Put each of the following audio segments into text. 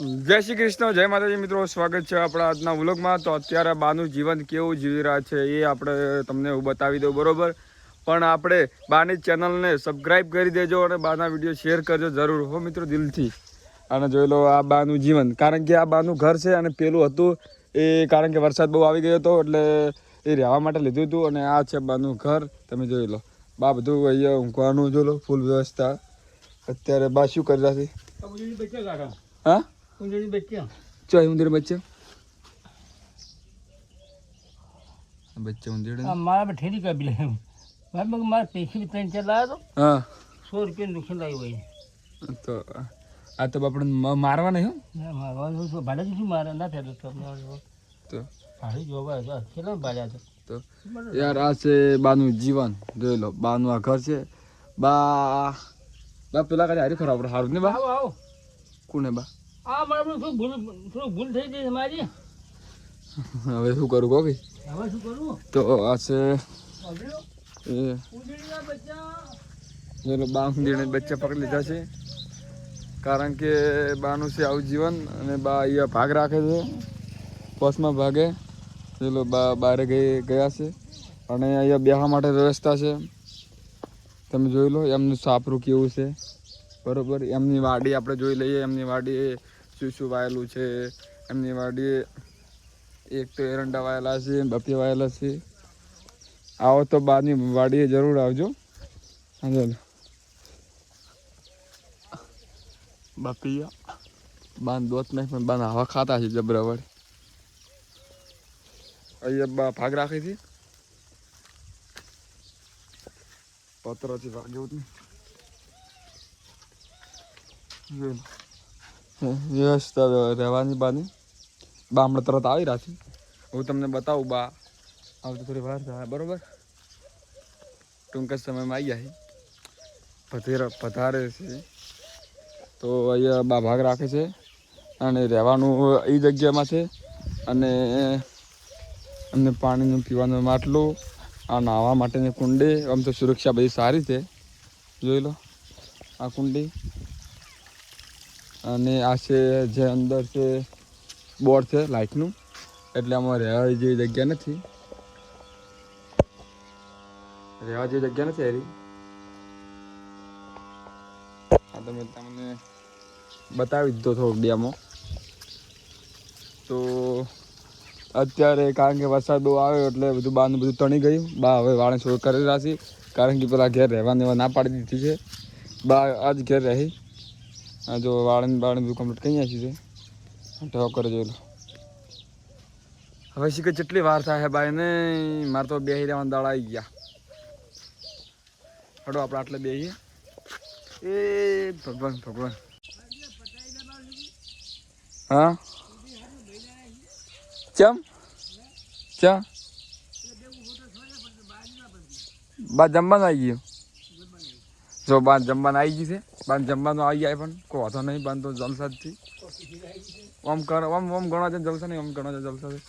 જય શ્રી કૃષ્ણ જય માતાજી મિત્રો સ્વાગત છે આપણા આજના વ્લોગમાં. તો અત્યારે બાનું જીવન કેવું જીવી રહ્યા છે એ આપણે તમને હું બતાવી દઉં બરોબર? પણ આપણે બાની ચેનલને સબસ્ક્રાઈબ કરી દેજો અને બાના વીડિયો શેર કરજો જરૂર. હો મિત્રો દિલથી. અને જોઈ લો આ બાનું જીવન. કારણ કે આ બાનું ઘર છે અને પેલું હતું એ કારણ કે વરસાદ બહુ આવી ગયો હતો એટલે એ રહેવા માટે લીધું હતું અને આ છે બાનું ઘર. તમે જોઈ લો. બા બધું અહીંયા ઊંઘવાનું જોઈ લો ફૂલ વ્યવસ્થા. અત્યારે બા શું કરી રહ્યા છે? હા? કુંજળી બચ્ચા. ચોય ઉંદર બચ્ચે? બચ્ચે ઉંદર મારા પર ઠેરી કાપી લે. મારે મગ મારે પૈસા ત્રણ ચાર લાવ્યો હા. તો સો રૂપિયા નુકસાન લાવ્યું હોય. તો આ તો આપણે મારવા નહીં હો. ના મારવાનું ભાડે શું મારે? ના થતો તમને તો. ભાડે જોવા તો કેટલા ભાડ્યા તો? તો? યાર આ છે બાનું જીવન. જોઈ લો બાનું આ ઘર છે. બા બા પેલા કાલે હારી ખરાબ સારું ને બા? કોને બા? આ મારે શું ભૂલ થોડું ભૂલ થઈ ગઈ મારી. હવે શું કરું કહો હવે શું કરવું તો આ છે બચ્ચા બા ઉંદીરને બચ્ચા. પકડી લીધા છે. કારણ કે બાનું છે આવું જીવન અને બા અહીંયા ભાગ રાખે છે. બસમાં ભાગે. ચલો બા બારે ગઈ ગયા છે. અને અહીંયા બેહવા માટે વ્યવસ્થા છે. તમે જોઈ લો એમનું સાપરું કેવું છે. બરોબર. એમની વાડી આપણે જોઈ લઈએ. એમની વાડી શું શું વાયેલું છે? એમની વાડી એક તો એરંડા વાયેલા છે બપી વાયેલા છે. આવો તો બાની વાડીએ જરૂર આવજો. ચાલો બાપિયા બાન દોત નહીં પણ બાન હવા ખાતા છે જબરા અહીંયા બા ભાગ રાખી હતી પતરાથી ભાગ્યું જ નહીં જોઈ લો. વ્યવસ્થા રહેવાની બાની. બા હમણાં તરત આવી રહ્યા છે. હું તમને બતાવું બા. આવતી થોડી વાર થાય, બરોબર? ટૂંક જ સમયમાં આવી જાય. પધેર પધારે છે. તો અહીંયા બા ભાગ રાખે છે. અને રહેવાનું એ જગ્યામાં છે. અને અમને પાણીનું પીવાનું માટલું આ નાહવા માટેની કુંડી. આમ તો સુરક્ષા બધી સારી છે. જોઈ લો. આ કુંડી. અને આ છે જે અંદર છે બોર્ડ છે લાઇટનું એટલે આમાં રહેવા જેવી જગ્યા નથી. રહેવા જેવી જગ્યા નથી એરી. આ તમે તમને બતાવી દીધો થોડોક ડેમો. તો અત્યારે કારણ કે વરસાદ બહુ આવ્યો એટલે બધું બહારનું બધું તણી ગયું. બા હવે વાણે છોડ કરી રાખી કારણ કે પેલા ઘેર રહેવાની એવા ના પાડી દીધી છે. બા આજ ઘેર રહી. આ જો વાળન વાળન બધું કમ્પ્લીટ કઈ છે. ઢો કરે જોઈ હવે શીખે કેટલી વાર થાય ભાઈ ને? મારે તો બે રહેવાના દાળ આવી ગયા. હડો આપણે આટલે બેહીએ. એ ભગવાન ભગવાન. હા? ચમ? ચા બા જમવાનું આવી ગયું. જો બાંધ જમવાનું આવી ગયું છે. બાંધ જમવાનું આવી જાય પણ કોઈ વાંધો નહીં બાન તો જલસાથી ઓમ કરો ઓમ ઓમ ગણો છે જલસા નહીં ઓમ ઘણા છે જલસા છે.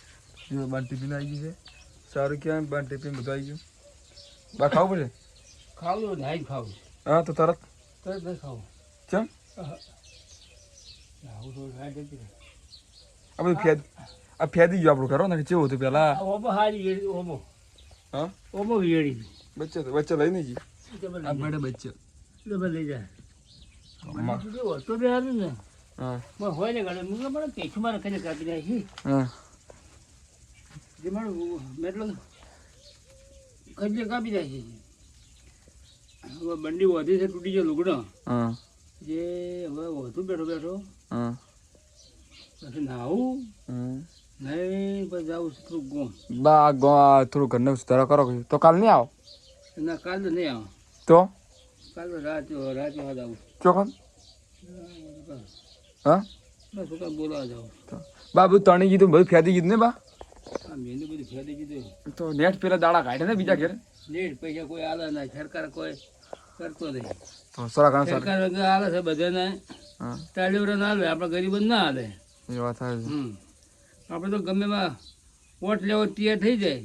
જો ટિફિન આવી ગયું છે. સારું કહેવાય બાંધ ટિફિન બધું આવી ગયું. બા ખાવું પડે ખાવું નહીં ખાવું હા તો તરત? તરત નહીં ખાવું. રહે. આ બધું ફેદ આ ફેદી ગયું આપણું કરો ને કેવું હતું પેલા ઓમો હારી ઓમો. હા? ઓમો વેડી બચ્ચે તો બચ્ચે લઈને ડબલ આ બેડે બચ્ચે. ડબલ જાય. તો બે હારું ને. હા. હોય ને ગાડે. મુકે મને પેછું મારે કને કાપી જાય છે હા. જે મારું મેટલો કજે કાપી જાય છે? હવે બંડી વધી છે તૂટી જાય લુગડો. હા. જે હવે વધુ બેઠો બેઠો. હા. પછી નાવું નહીં પછી જાઉં છું થોડું ગોમ. બા ગો થોડું ઘરને સુધારા કરો. તો કાલ નહીં આવો? ના કાલ તો નહીં આવો. તો? કાલ તો રાત રાત આવું ચોખન હા બસ શું કાંઈ બોલાવા જાઉં. તો બા બધું તણી કીધું બધું ફેદી કીધું ને બા? બધું ફેદી કીધું. તો નેટ પેલા દાડા કાઢે ને બીજા ઘેર? નેટ પૈસા કોઈ આલે ના સરકાર કોઈ કરતો નહીં. તો સરકાર સરકાર આલે છે બધાને. તાળીઓ ના આલે આપણે ગરીબ જ ના આલે. એ વાત છે. આપણે તો ગમે માં વોટ લેવો તૈયાર થઈ જાય.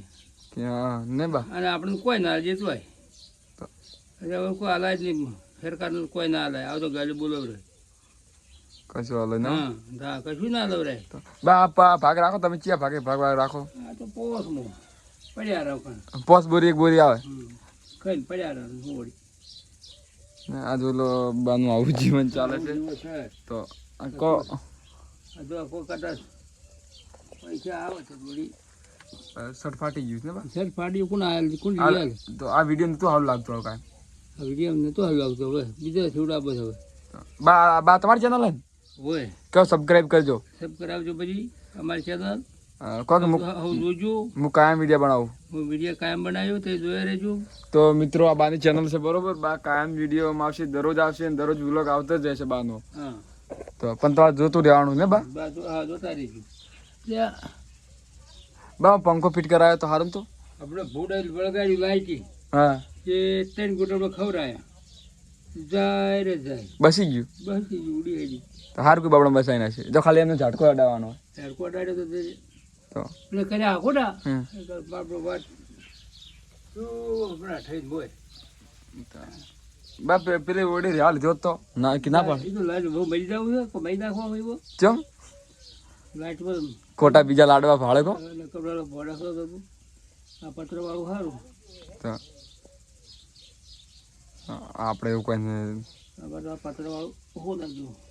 ને બા? અને આપણને કોઈ ના જીતવાય. એટલે કોઈ હાલાય જ નહીં. સરકારનું કોઈ ના હાલાય આવ તો ગાડી બોલાવડે. કશું હાલો ના? હા કશું ના દવરાય તો બા ભાગ રાખો તમે ચિયા ભાગે ભાગ ભાગ રાખો. આ તો પોસમાં પડ્યા રહો પણ. પોસ બોરી એક બોરી આવે. ખાઈને પડ્યા રહો ને આ જોલો બાનું આવું જીવન ચાલે છે. તો કો જો કોઈ કદાચ પૈસા આવે છે થોડી શર્ટ ફાટી ગયું છે ને સર ફાડી કોણ આવેલ કોણ તો આ વીડિયો નતું હાલ લાગતો કાંઈ. વીડિયો અમને તો આવતો હવે. બીજા છોડા બસ હવે. બા બા તમારી ચેનલ હે હોય. કહો સબસ્ક્રાઇબ કરજો. સબ કરાવજો પછી અમારી ચેનલ અ, કહો કે હું હું જોજો. હું કાયમ વીડિયો બનાવું. હું વીડિયો કાયમ બનાવ્યો તે જોયા રહેજો. તો મિત્રો આ બાની ચેનલ છે બરોબર? બા કાયમ વિડીયોમાં આવશે દરરોજ આવશે અને દરરોજ વ્લોગ આવતો જ રહેશે બાનો. તો પણ તમારે જોતું રહેવાનું ને બા? બા હા જોતા રહેજો. બા પંખો ફિટ કરાયો તો સારું તો? આપણે ભૂડ વળગાડી લાયકી હા. એ ત્રણ ગોટો ખવડાયા. જાય રે જાય. બસી ગયું? બસી ગયું ઉડી ગઈ. તો સારું કોઈ બાબડા બસાઈ નાખશે. જો ખાલી એમને ઝાટકો અડાવવાનો ઝાડકો અડાડ્યો તો તે એટલે કર્યા હમ. બાપડો વાત તો હમણાં થઈ બોય બાપ પેલી ઓડી રે હાલ જોત તો. ના કે ના પણ તો લાઈટ બહુ મરી જાવ છે કો મરી નાખવા આવ્યો? ચમ? લાઈટમાં ખોટા બીજા લાડવા ભાળે કો? કપડાનો ભોડા તો આ પત્રવાળું સારું તો. આપણે એવું બધા પત્રવાળું હું નાખ્યું